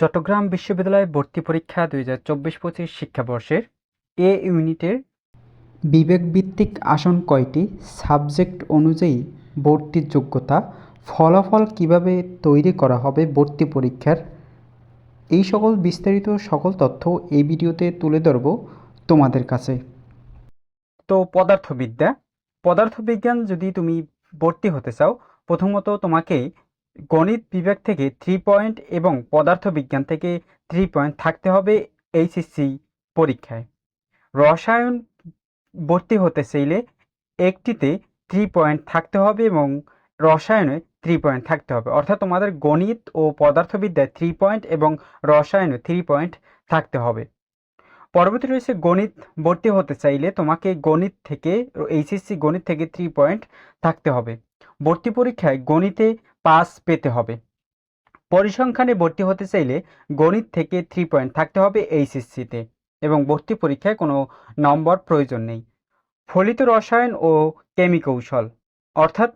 চট্টগ্রাম বিশ্ববিদ্যালয় ভর্তি পরীক্ষা দুই হাজার চব্বিশ পঁচিশ শিক্ষাবর্ষের এ ইউনিটের বিবেকভিত্তিক আসন কয়টি? সাবজেক্ট অনুযায়ী ভর্তির যোগ্যতা, ফলাফল কীভাবে তৈরি করা হবে ভর্তি পরীক্ষার? এই সকল বিস্তারিত সকল তথ্য এই ভিডিওতে তুলে ধরব তোমাদের কাছে। তো পদার্থবিদ্যা, পদার্থবিজ্ঞান যদি তুমি ভর্তি হতে চাও, প্রথমত তোমাকে গণিত বিভাগ থেকে থ্রি পয়েন্ট এবং পদার্থবিজ্ঞান থেকে থ্রি পয়েন্ট থাকতে হবে এইচএসসি পরীক্ষায়। রসায়ন ভর্তি হতে চাইলে একটিতে থ্রি পয়েন্ট থাকতে হবে এবং রসায়নে থ্রি পয়েন্ট থাকতে হবে। অর্থাৎ তোমাদের গণিত ও পদার্থবিদ্যায় থ্রি পয়েন্ট এবং রসায়নে থ্রি পয়েন্ট থাকতে হবে। পরবর্তী রয়েছে গণিত ভর্তি হতে চাইলে তোমাকে গণিত থেকে এইচএসসি গণিত থেকে থ্রি পয়েন্ট থাকতে হবে। ভর্তি পরীক্ষায় গণিতে পাস পেতে হবে। পরিসংখ্যানে ভর্তি হতে চাইলে গণিত থেকে থ্রি পয়েন্ট থাকতে হবে এইচএসসিতে এবং ভর্তি পরীক্ষায় কোনো নম্বর প্রয়োজন নেই। ফলিত রসায়ন ও কেমি কৌশল অর্থাৎ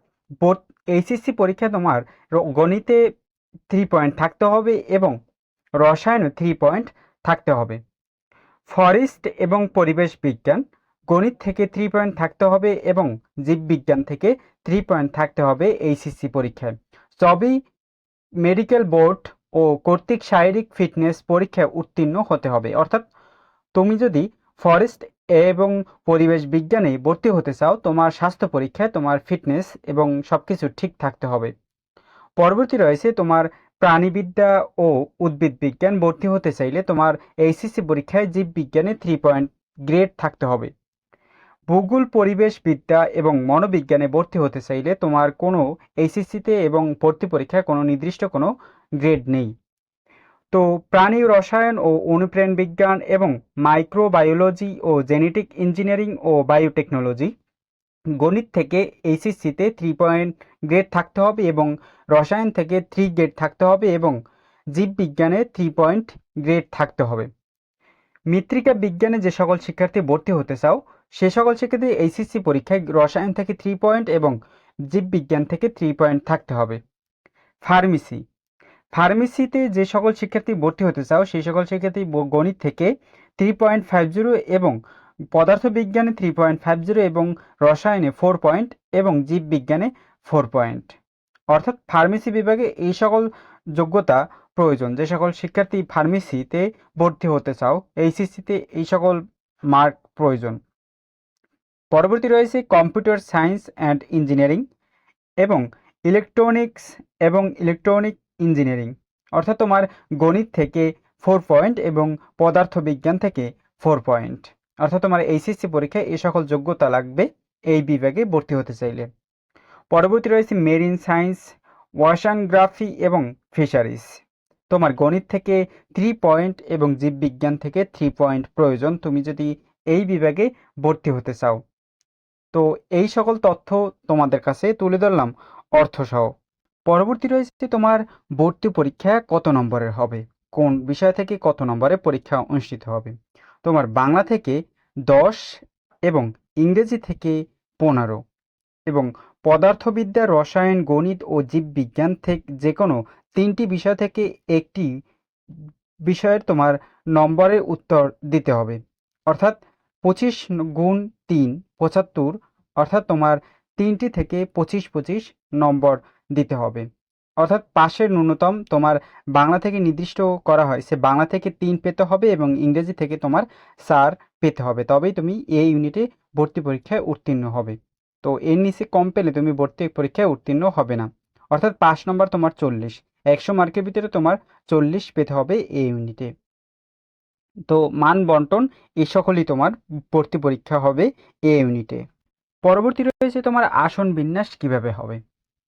এইচএসসি পরীক্ষায় তোমার গণিতে থ্রি পয়েন্ট থাকতে হবে এবং রসায়নে থ্রি পয়েন্ট থাকতে হবে। ফরেস্ট এবং পরিবেশ বিজ্ঞান, গণিত থেকে থ্রি পয়েন্ট থাকতে হবে এবং জীববিজ্ঞান থেকে থ্রি পয়েন্ট থাকতে হবে এইচএসসি পরীক্ষায়। সবই মেডিকেল বোর্ড ও কর্তৃক শারীরিক ফিটনেস পরীক্ষায় উত্তীর্ণ হতে হবে। অর্থাৎ তুমি যদি ফরেস্ট এবং পরিবেশ বিজ্ঞানে ভর্তি হতে চাও, তোমার স্বাস্থ্য পরীক্ষায় তোমার ফিটনেস এবং সব কিছু ঠিক থাকতে হবে। পরবর্তী রয়েছে তোমার প্রাণীবিদ্যা ও উদ্ভিদ বিজ্ঞান। ভর্তি হতে চাইলে তোমার এইচএসসি পরীক্ষায় জীববিজ্ঞানে থ্রি পয়েন্ট গ্রেড থাকতে হবে। ভূগোল পরিবেশ বিদ্যা এবং মনোবিজ্ঞানে ভর্তি হতে চাইলে তোমার কোনো এইচএসসিতে এবং ভর্তি পরীক্ষায় কোনো নির্দিষ্ট কোনো গ্রেড নেই। তো প্রাণী রসায়ন ও অনুপ্রাণ বিজ্ঞান এবং মাইক্রোবায়োলজি ও জেনেটিক ইঞ্জিনিয়ারিং ও বায়োটেকনোলজি, গণিত থেকে এইচএসসিতে থ্রি পয়েন্ট গ্রেড থাকতে হবে এবং রসায়ন থেকে থ্রি গ্রেড থাকতে হবে এবং জীববিজ্ঞানে থ্রি পয়েন্ট গ্রেড থাকতে হবে। মৃত্তিকা বিজ্ঞানে যে সকল শিক্ষার্থী ভর্তি হতে চাও সে সকল শিক্ষার্থী এইচএসসি পরীক্ষায় রসায়ন থেকে থ্রি পয়েন্ট এবং জীববিজ্ঞান থেকে থ্রি পয়েন্ট থাকতে হবে। ফার্মেসি। ফার্মেসিতে যে সকল শিক্ষার্থী ভর্তি হতে চাও, সেই সকল শিক্ষার্থী গণিত থেকে থ্রি পয়েন্ট ফাইভ জিরো এবং পদার্থবিজ্ঞানে থ্রি পয়েন্ট ফাইভ জিরো এবং রসায়নে ফোর পয়েন্ট এবং জীববিজ্ঞানে ফোর পয়েন্ট অর্থাৎ ফার্মেসি বিভাগে এই সকল যোগ্যতা প্রয়োজন। যে সকল শিক্ষার্থী ফার্মেসিতে ভর্তি হতে চাও, এইচএসসিতে এই সকল মার্ক প্রয়োজন। পরবর্তী রয়েছে কম্পিউটার সায়েন্স অ্যান্ড ইঞ্জিনিয়ারিং এবং ইলেকট্রনিক্স এবং ইলেকট্রনিক ইঞ্জিনিয়ারিং। অর্থাৎ তোমার গণিত থেকে ফোর পয়েন্ট এবং পদার্থবিজ্ঞান থেকে ফোর পয়েন্ট অর্থাৎ তোমার এইচএসসি পরীক্ষায় এই সকল যোগ্যতা লাগবে এই বিভাগে ভর্তি হতে চাইলে। পরবর্তী রয়েছে মেরিন সায়েন্স ওয়াশানগ্রাফি এবং ফিশারিজ তোমার গণিত থেকে থ্রি পয়েন্ট এবং জীববিজ্ঞান থেকে থ্রি পয়েন্ট প্রয়োজন। তুমি যদি এই বিভাগে ভর্তি হতে চাও তো এই সকল তথ্য তোমাদের কাছে তুলে ধরলাম অর্থসহ। পরবর্তী রয়েছে তোমার ভর্তি পরীক্ষা কত নম্বরের হবে? কোন বিষয় থেকে কত নম্বরে পরীক্ষা অনুষ্ঠিত হবে? তোমার বাংলা থেকে দশ এবং ইংরেজি থেকে পনেরো এবং পদার্থবিদ্যা, রসায়ন, গণিত ও জীববিজ্ঞান থেকে যে কোনো তিনটি বিষয় থেকে একটি বিষয়ের তোমার নম্বরের উত্তর দিতে হবে। অর্থাৎ পঁচিশ গুণ তিন, পঁচাত্তর, অর্থাৎ তোমার তিনটি থেকে পঁচিশ পঁচিশ নম্বর দিতে হবে। অর্থাৎ পাশের ন্যূনতম তোমার বাংলা থেকে নির্দিষ্ট করা হয়, সে বাংলা থেকে তিন পেতে হবে এবং ইংরেজি থেকে তোমার সার পেতে হবে। তবেই তুমি এই ইউনিটে ভর্তি পরীক্ষায় উত্তীর্ণ হবে। তো এর নিচে কম পেলে তুমি ভর্তি পরীক্ষায় উত্তীর্ণ হবে না। অর্থাৎ পাঁচ নম্বর তোমার চল্লিশ। একশো মার্কের ভিতরে তোমার চল্লিশ পেতে হবে এই ইউনিটে। তো মান বন্টন এই সকলই তোমার ভর্তি পরীক্ষা হবে এ ইউনিটে। পরবর্তী রয়েছে তোমার আসন বিন্যাস কীভাবে হবে?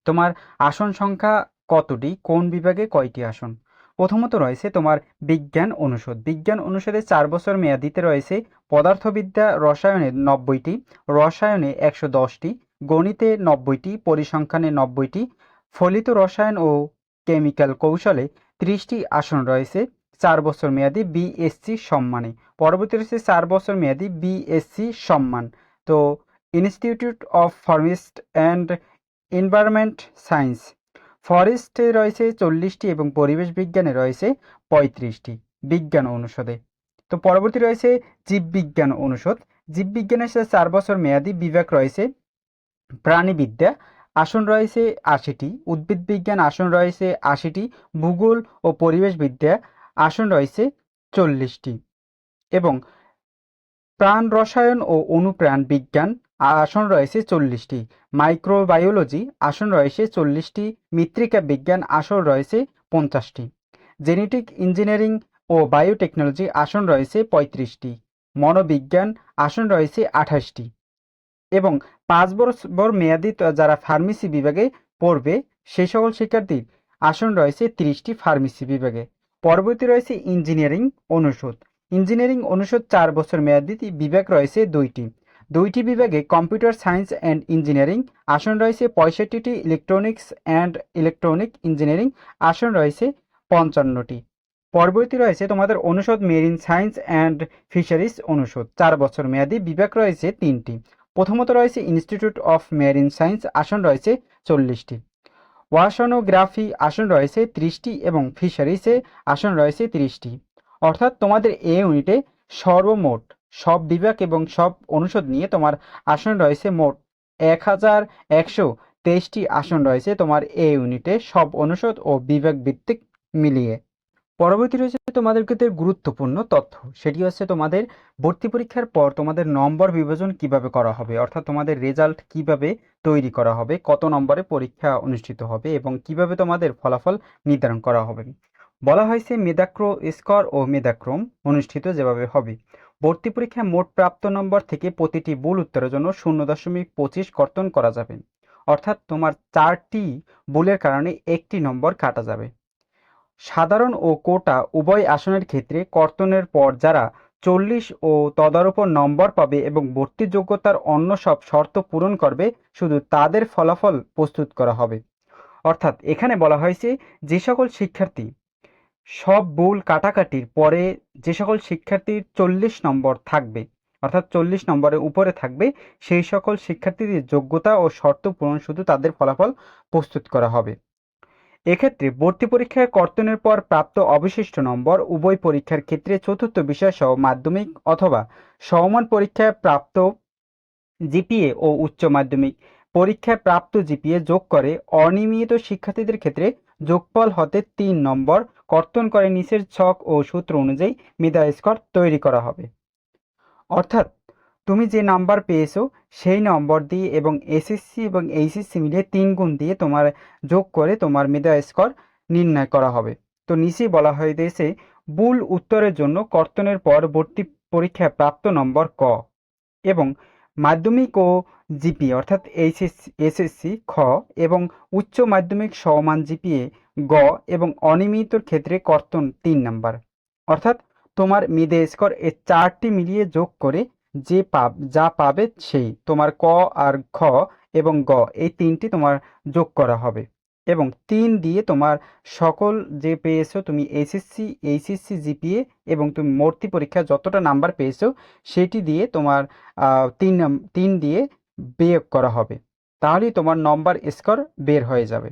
তোমার আসন সংখ্যা কতটি? কোন বিভাগে কয়টি আসন? প্রথমত রয়েছে তোমার বিজ্ঞান অনুষদ। বিজ্ঞান অনুষদে চার বছর মেয়াদিতে রয়েছে পদার্থবিদ্যা রসায়নে নব্বইটি, রসায়নে একশো দশটি, গণিতে নব্বইটি, পরিসংখ্যানে নব্বইটি, ফলিত রসায়ন ও কেমিক্যাল কৌশলে ত্রিশটি আসন রয়েছে। চার বছর মেয়াদি বিএসসি সম্মানে। পরবর্তী রয়েছে চার বছর মেয়াদি বিএসসি সম্মান। তো institute of forest and environment science ফরেস্টে রয়েছে চল্লিশটি এবং পরিবেশ বিজ্ঞানে রয়েছে পঁয়ত্রিশটি বিজ্ঞান অনুষদে। তো পরবর্তী রয়েছে জীববিজ্ঞান অনুষদ। জীববিজ্ঞানের সাথে চার বছর মেয়াদি বিভাগ রয়েছে প্রাণীবিদ্যা। আসন রয়েছে আশিটি। উদ্ভিদ বিজ্ঞান আসন রয়েছে আশিটি। ভূগোল ও পরিবেশবিদ্যা আসন রয়েছে চল্লিশটি। এবং প্রাণ রসায়ন ও অনুপ্রাণ বিজ্ঞান আসন রয়েছে চল্লিশটি। মাইক্রোবায়োলজি আসন রয়েছে চল্লিশটি। মৃত্তিকা বিজ্ঞান আসন রয়েছে পঞ্চাশটি। জেনেটিক ইঞ্জিনিয়ারিং ও বায়োটেকনোলজি আসন রয়েছে পঁয়ত্রিশটি। মনোবিজ্ঞান আসন রয়েছে আঠাশটি। এবং পাঁচ বছর মেয়াদি যারা ফার্মেসি বিভাগে পড়বে সেই সকল শিক্ষার্থীর আসন রয়েছে তিরিশটি ফার্মেসি বিভাগে। পরবর্তী রয়েছে ইঞ্জিনিয়ারিং অনুষদ। ইঞ্জিনিয়ারিং অনুষদ চার বছর মেয়াদি বিভাগ রয়েছে দুইটি। দুইটি বিভাগে কম্পিউটার সায়েন্স অ্যান্ড ইঞ্জিনিয়ারিং, আসন রয়েছে পঁয়ষট্টিটি ইলেকট্রনিক্স অ্যান্ড ইলেকট্রনিক ইঞ্জিনিয়ারিং, আসন রয়েছে পঞ্চান্নটি। পরবর্তী রয়েছে তোমাদের অনুষদ মেরিন সায়েন্স অ্যান্ড ফিশারিজ অনুষদ, চার বছর মেয়াদি বিভাগ রয়েছে তিনটি। প্রথমত রয়েছে ইনস্টিটিউট অফ মেরিন সায়েন্স, আসন রয়েছে চল্লিশটি। ওয়াশনোগ্রাফি আসন রয়েছে ত্রিশটি এবং ফিশারিসে আসন রয়েছে ত্রিশটি। অর্থাৎ তোমাদের এ ইউনিটে সর্বমোট সব বিভাগ এবং সব অনুষদ নিয়ে তোমার আসন রয়েছে মোট এক হাজার একশো তেইশটি আসন রয়েছে তোমার এ ইউনিটে সব অনুষদ ও বিভাগ ভিত্তিক মিলিয়ে। পরবর্তী রয়েছে তোমাদের ক্ষেত্রে গুরুত্বপূর্ণ তথ্য। সেটি হচ্ছে তোমাদের ভর্তি পরীক্ষার পর তোমাদের নম্বর বিভাজন কীভাবে করা হবে, অর্থাৎ তোমাদের রেজাল্ট কীভাবে তৈরি করা হবে, কত নম্বরে পরীক্ষা অনুষ্ঠিত হবে এবং কীভাবে তোমাদের ফলাফল নির্ধারণ করা হবে। বলা হয়েছে মেধাক্রো স্কর ও মেধাক্রম অনুষ্ঠিত যেভাবে হবে। ভর্তি পরীক্ষায় মোট প্রাপ্ত নম্বর থেকে প্রতিটি ভুল উত্তরের জন্য শূন্য দশমিক পঁচিশ কর্তন করা যাবে। অর্থাৎ তোমার চারটি ভুলের কারণে একটি নম্বর কাটা যাবে। সাধারণ ও কোটা উভয় আসনের ক্ষেত্রে কর্তনের পর যারা চল্লিশ ও তদার উপর নম্বর পাবে এবং ভর্তি যোগ্যতার অন্য সব শর্ত পূরণ করবে, শুধু তাদের ফলাফল প্রস্তুত করা হবে। অর্থাৎ এখানে বলা হয়েছে, যে সকল শিক্ষার্থী সব ভুল কাটাকাটির পরে যে সকল শিক্ষার্থীর চল্লিশ নম্বর থাকবে, অর্থাৎ চল্লিশ নম্বরের উপরে থাকবে, সেই সকল শিক্ষার্থীদের যোগ্যতা ও শর্ত পূরণ শুধু তাদের ফলাফল প্রস্তুত করা হবে। এক্ষেত্রে ভর্তি পরীক্ষায় কর্তনের পর প্রাপ্ত অবশিষ্ট নম্বর উভয় পরীক্ষার ক্ষেত্রে চতুর্থ বিষয় সহ মাধ্যমিক অথবা সমমান পরীক্ষায় প্রাপ্ত জিপিএ ও উচ্চ মাধ্যমিক। পরীক্ষায় প্রাপ্ত জিপিএ যোগ করে অনিয়মিত শিক্ষার্থীদের ক্ষেত্রে যোগফল হতে তিন নম্বর। কর্তন করে নিচের ছক ও সূত্র অনুযায়ী মেধা স্কোর তৈরি করা হবে। অর্থাৎ তুমি যে নাম্বার পেয়েছ, সেই নম্বর দিয়ে এবং এসএসসি এবং এইচএসসি মিলিয়ে তিন গুণ দিয়ে তোমার যোগ করে তোমার মেধা স্কোর নির্ণয় করা হবে। তো নিচেই বলা হয়েছে, ভুল উত্তরের জন্য কর্তনের পর ভর্তি পরীক্ষায় প্রাপ্ত নম্বর ক এবং মাধ্যমিক ও জিপি অর্থাৎ এইচএসসি এসএসসি খ এবং উচ্চ মাধ্যমিক সমান জিপিএ গ এবং অনিয়মিতর ক্ষেত্রে কর্তন তিন নাম্বার। অর্থাৎ তোমার মেধা স্কোর এ চারটি মিলিয়ে যোগ করে যে পাব, যা পাবে সেই, তোমার ক আর খ এবং গ, এই তিনটি তোমার যোগ করা হবে। এবং তিন দিয়ে তোমার সকল যে পেয়েছ, তুমি এসএসসি এইচএসসি জিপিএ এবং তুমি ভর্তি পরীক্ষা যতটা নাম্বার পেয়েছ, সেটি দিয়ে তোমার তিন তিন দিয়ে বিয়োগ করা হবে। তাহলেই তোমার নম্বর স্কোর বের হয়ে যাবে।